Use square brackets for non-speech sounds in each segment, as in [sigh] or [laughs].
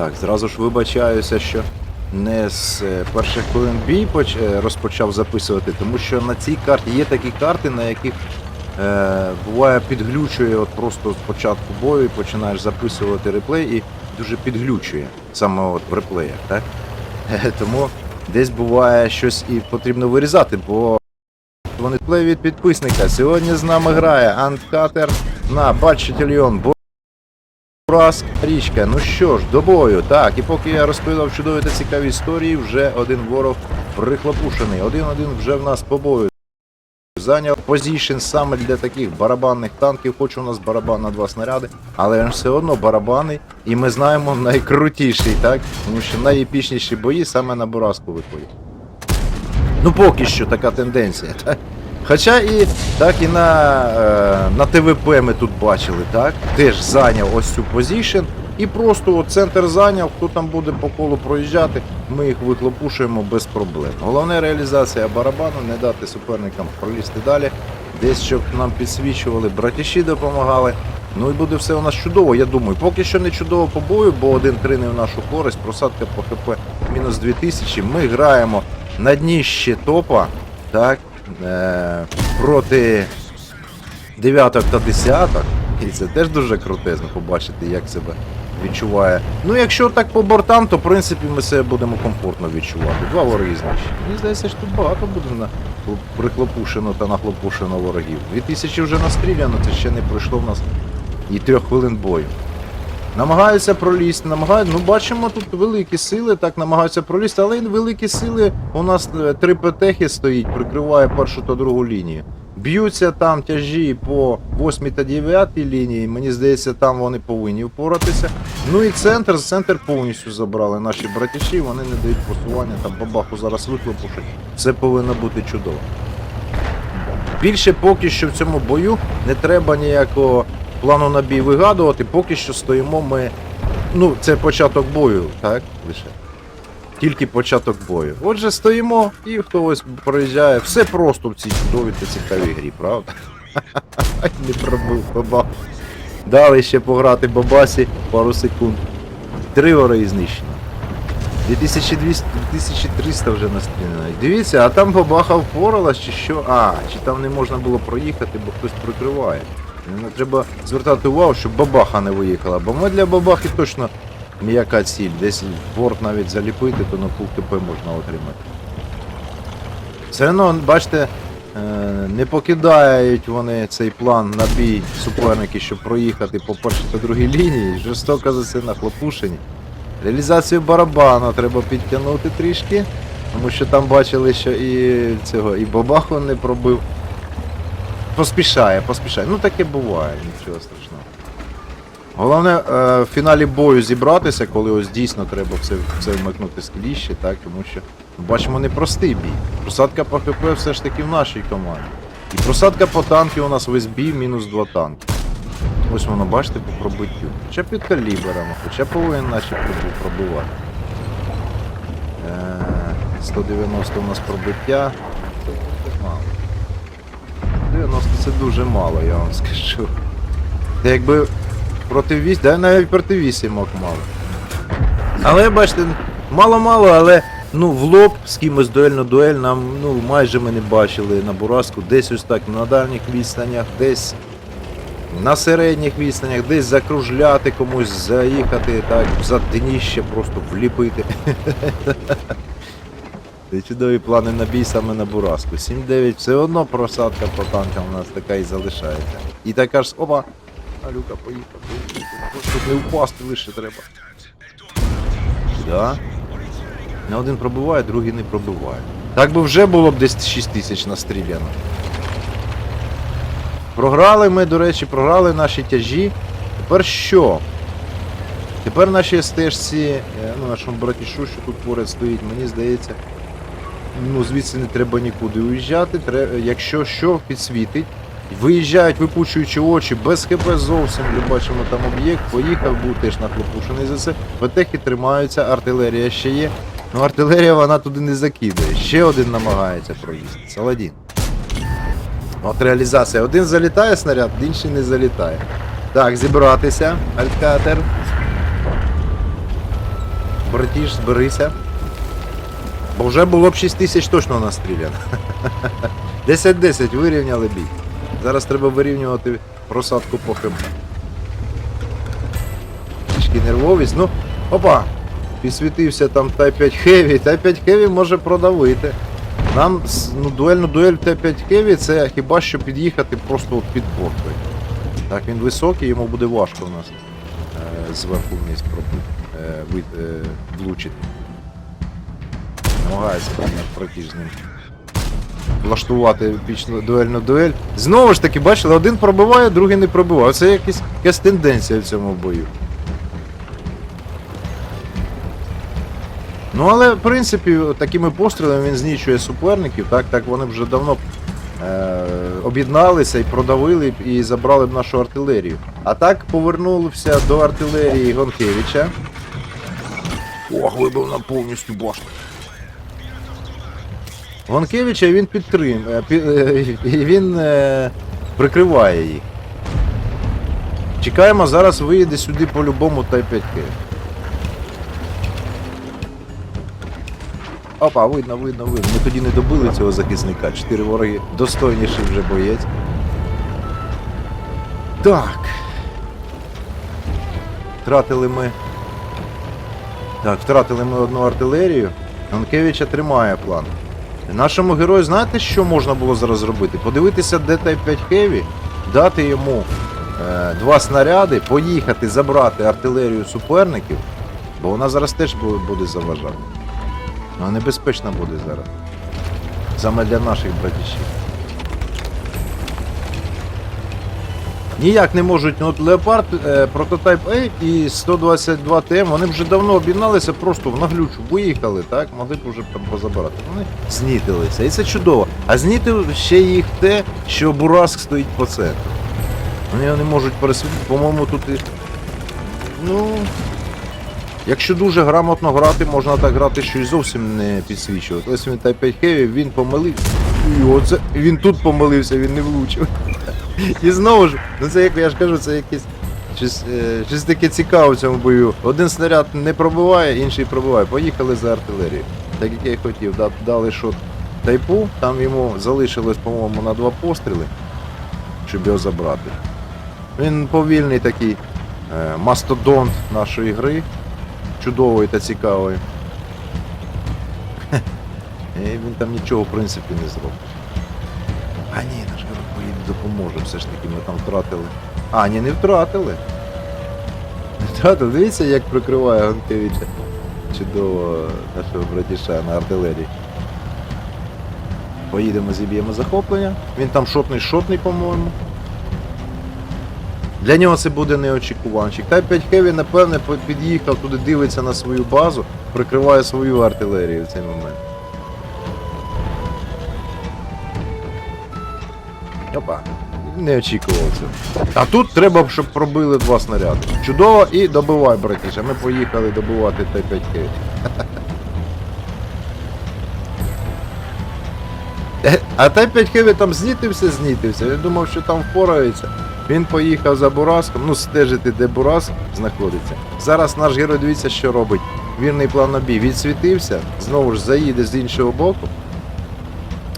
Так, зразу ж вибачаюся, що не з е, перших хвилин бій е, розпочав записувати, тому що на цій карті є такі карти, на яких е, буває підглючує от просто з початку бою, і починаєш записувати реплей і дуже підглючує саме от в реплеях, так? Е, Тому десь буває щось і потрібно вирізати, бо вони плей від підписника. Сьогодні з нами грає Анткатер на Батчетільйон. Бурас річка. Ну що ж, до бою. Так, і поки я розповідав чудові та цікаві історії, вже один ворог прихлопушений. Один-один вже в нас по бою. Зайняв позішн саме для таких барабанних танків, хоч у нас барабан на два снаряди, але він все одно барабани, і ми знаємо найкрутіший, так? Тому що найепічніші бої саме на Бураску виходять. Ну поки що така тенденція, так? Хоча і так і на, е, на ТВП ми тут бачили, так? Теж зайняв ось цю позішн. І просто от центр зайняв, хто там буде по колу проїжджати, ми їх вихлопушуємо без проблем. Головне реалізація барабану, не дати суперникам пролізти далі. Десь щоб нам підсвічували, братіші допомагали. Ну і буде все у нас чудово, я думаю. Поки що не чудово по бою, бо 1-3 не в нашу користь, просадка по ХП мінус 2000. Ми граємо на дніще топа, так, е, проти дев'яток та десяток. І це теж дуже крутезно побачити, як себе відчуває. Ну, якщо так по бортам, то в принципі ми себе будемо комфортно відчувати. Два вороги знищені. Мені здається, що тут багато буде на прихлопушено та нахлопушено ворогів. 2000 вже настріляно, це ще не пройшло в нас і трьох хвилин бою. Намагаються пролізти, намагаються. Ну, бачимо, тут великі сили, так намагаються пролізти, але великі сили у нас е, три ПТХи стоїть, прикриває першу та другу лінію. Б'ються там тяжі по 8 та 9 лінії. Мені здається, там вони повинні впоратися. Ну і центр, центр повністю забрали наші братіші, вони не дають просування, там бабаху зараз вихлопушать. Все повинно бути чудово. Більше поки що в цьому бою не треба ніякого плану на бій вигадувати, поки що стоїмо ми. Ну, це початок бою, так? Лише. Тільки початок бою. Отже, стоїмо і хтось проїжджає. Все просто в цій чудовій та цікавій грі, правда? [laughs] Не пробив баба. Дали ще пограти бабасі пару секунд. Три вори знищено. 2200, 2300 вже настріляно. Дивіться, а там бабаха впоралась чи що? А, чи там не можна було проїхати, бо хтось прикриває. Треба звертати увагу, щоб бабаха не виїхала, бо ми для бабахи точно м'яка ціль. Десь борт навіть заліпити, то на пул КП можна отримати. Все одно, бачите, е, не покидають вони цей план на бій суперники, щоб проїхати по першій та другій лінії. Жорстоко за це нахлопушені. Реалізацію барабану треба підтягнути трішки, тому що там бачили, що і цього, і бабаху не пробив. Поспішає, поспішає. Ну таке буває, нічого страшного. Головне е, в фіналі бою зібратися, коли ось дійсно треба все, все вмикнути з кліщі, так, тому що ми бачимо непростий бій. Просадка по ХП все ж таки в нашій команді. І просадка по танки у нас весь бій мінус 2 танки. Ось воно, бачите, по пробиттю. Хоча під каліберами, хоча повинен наші проби- пробивати. Е, 190 у нас пробиття. Це мало. 90 це дуже мало, я вам [laughs] скажу. Це якби проти 8, да навіть проти 8 мало. Але бачите, мало-мало, але ну в лоб з кимось дуель на дуель нам ну майже ми не бачили на Бураску, десь ось так на дальніх відстанях, десь на середніх відстанях, десь закружляти комусь, заїхати, так, за дніще просто вліпити. [laughs] Чудові плани на бій саме на Бураску. 7-9 все одно просадка по танкам у нас така і залишається. І така ж опа. Алюка, поїхав. Щоб не впасти лише треба. Да. Не один пробиває, другий не пробиває. Так би вже було б десь 6 тисяч настріляно. Програли ми, до речі, програли наші тяжі. Тепер що? Тепер наші стежці, е, ну нашому братішу, що тут поряд стоїть, мені здається, ну звідси не треба нікуди уїжджати. Якщо що, підсвітить. Виїжджають, випучуючи очі, без ХП зовсім. Ми бачимо там об'єкт, поїхав, був теж нахлопушений за це. ПТХи тримаються, артилерія ще є. Ну артилерія вона туди не закидає. Ще один намагається проїсти. Саладін. От реалізація. Один залітає снаряд, інший не залітає. Так, зібратися. Алькатер. братіш, зберися. Бо вже було б 6 тисяч точно настріляно. 10-10 [laughs] вирівняли бій. Зараз треба вирівнювати просадку по ХБ. Трішки нервовість. Ну, опа! Підсвітився там Т5 Heavy. Т5 Heavy може продавити. Нам ну, дуельну дуель Т5 Heavy це хіба що під'їхати просто під портою. Так, він високий, йому буде важко у нас е, зверху вниз е, е, влучити. Намагається там братіж з ним влаштувати епічну дуельну дуель. Знову ж таки, бачили, один пробиває, другий не пробиває. Це якась, якась тенденція в цьому бою. Ну але в принципі такими пострілами він знищує суперників, так, так вони вже давно е, об'єдналися і продавили і забрали б нашу артилерію. А так повернувся до артилерії Гонкевича. Ох, вибив нам повністю башню. Гонкевича він підтримує, він е, прикриває їх. Чекаємо, зараз виїде сюди по-любому Т-5К. Опа, видно, видно, видно. Ми тоді не добили цього захисника. Чотири вороги. Достойніший вже боєць. Так. Втратили ми. Так, втратили ми одну артилерію. Гонкевича тримає план. Нашому герою, знаєте, що можна було зараз зробити? Подивитися, де Т-5 Heavy, дати йому е, два снаряди, поїхати забрати артилерію суперників, бо вона зараз теж буде заважати. Вона небезпечна буде зараз. Саме для наших братішів. Ніяк не можуть, ну от Леопард, прототайп А і 122 ТМ, вони вже давно об'єдналися, просто в наглючу виїхали, так, могли б вже там позабирати. Вони знітилися. І це чудово. А знітив ще їх те, що Бураск стоїть по центру. Вони не можуть пересвітити, по-моєму, тут і. Ну. Якщо дуже грамотно грати, можна так грати, що і зовсім не підсвічувати. Ось він Type 5 Heavy, він помилився. І оце він тут помилився, він не влучив. І знову ж, ну це як я ж кажу, це якесь щось, е, щось таке цікаве в цьому бою. Один снаряд не пробиває, інший пробиває. Поїхали за артилерію. Так як я й хотів, дали шот тайпу, там йому залишилось, по-моєму, на два постріли, щоб його забрати. Він повільний такий е, мастодонт нашої гри. Чудовий та цікавий. І він там нічого в принципі не зробить. А ні, наш герой поїде допоможе, все ж таки ми там втратили. А, ні, не втратили. Не втратили. Дивіться, як прикриває Гонкевича. Чудово нашого братіша на артилерії. Поїдемо, зіб'ємо захоплення. Він там шотний шотний, по-моєму. Для нього це буде неочікуванчик. Та 5 Хеві, напевне, під'їхав туди, дивиться на свою базу, прикриває свою артилерію в цей момент. Опа. Не очікував це. А тут треба, щоб пробили два снаряди. Чудово і добивай, братіша. Ми поїхали добивати Т5 Хеві. А Т5 Хеві там знітився, знітився. Він думав, що там впорається. Він поїхав за Бураском, ну стежити, де Бураск знаходиться. Зараз наш герой дивіться, що робить. Вірний план на бій. Відсвітився, знову ж заїде з іншого боку.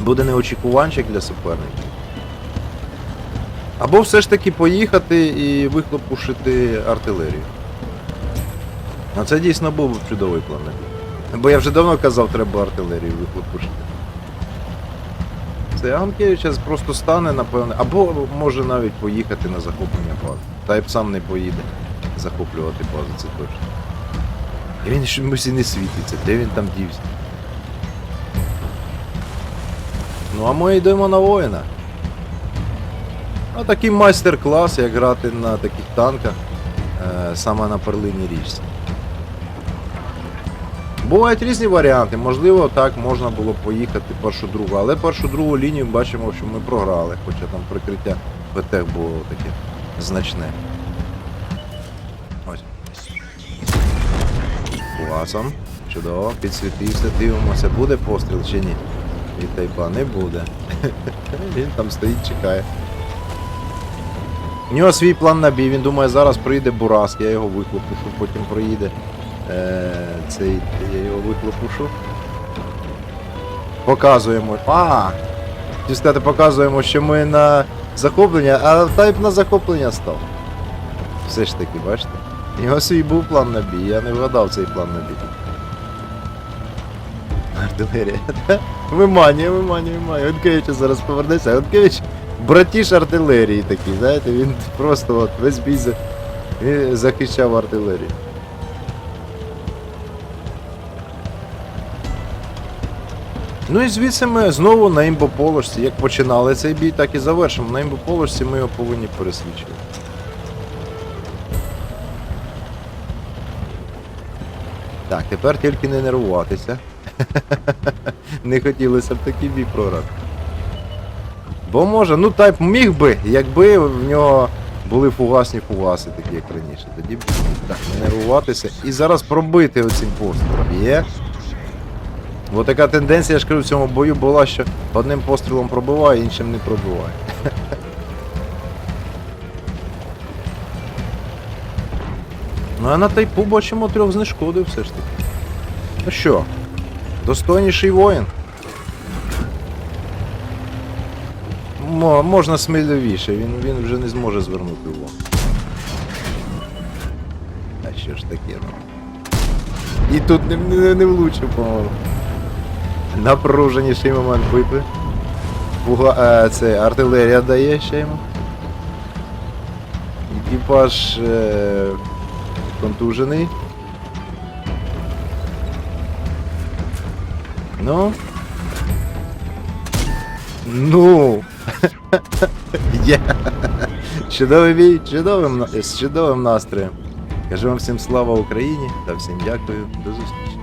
Буде неочікуванчик для суперників. Або все ж таки поїхати і вихлопушити артилерію. А це дійсно був чудовий план. Бо я вже давно казав, треба артилерію вихлопушити. Це зараз просто стане, напевне, або може навіть поїхати на захоплення бази. Тайп сам не поїде захоплювати базу, це точно. І він чомусь і не світиться, де він там дівся. Ну а ми йдемо на воїна. А такий майстер-клас, як грати на таких танках е, саме на перлині річці. Бувають різні варіанти. Можливо, так можна було поїхати першу другу, але першу другу лінію бачимо, що ми програли, хоча там прикриття ПТ було таке значне. Ось. Класом. Чудово, підсвітився, дивимося, буде постріл чи ні. Від тайпа не буде. [laughs] Він там стоїть, чекає. У нього свій план на бій, він думає, зараз прийде Бураск, я його виклопу, що потім приїде Е, цей, я його вихлопушу. Показуємо. А! Сказати, показуємо, що ми на захоплення, а тайп на захоплення став. Все ж таки, бачите? У нього свій був план на бій, я не вгадав цей план на бій. Артилерія. Виманює, виманює, виманює. Онкевич зараз повернеться. Онкевич братіш артилерії такий, знаєте, він просто от весь бій за- захищав артилерію. Ну і звідси ми знову на імбоположці. Як починали цей бій, так і завершимо. На імбоположці ми його повинні пересвідчити. Так, тепер тільки не нервуватися. [laughs] Не хотілося б такий бій програти. Бо може, ну тайп міг би, якби в нього були фугасні фугаси, такі як раніше. Тоді б так, нервуватися. І зараз пробити оцим пострілом. Є. Бо така тенденція, я ж кажу, в цьому бою була, що одним пострілом пробиває, іншим не пробиває. [laughs] Ну а на тайпу бачимо трьох знешкодив все ж таки. Ну що, достойніший воїн. Можна сміливіше, він, він вже не зможе звернути увагу. А що ж таке, ну. І тут не, не, не влучив, по-моєму. Напруженіший момент битви. Фуга, е, це артилерія дає ще йому. Екіпаж е, контужений. Ну. Ну. Є. Чудовий бій, чудовим, з чудовим настроєм. Кажу вам всім слава Україні та всім дякую. До зустрічі.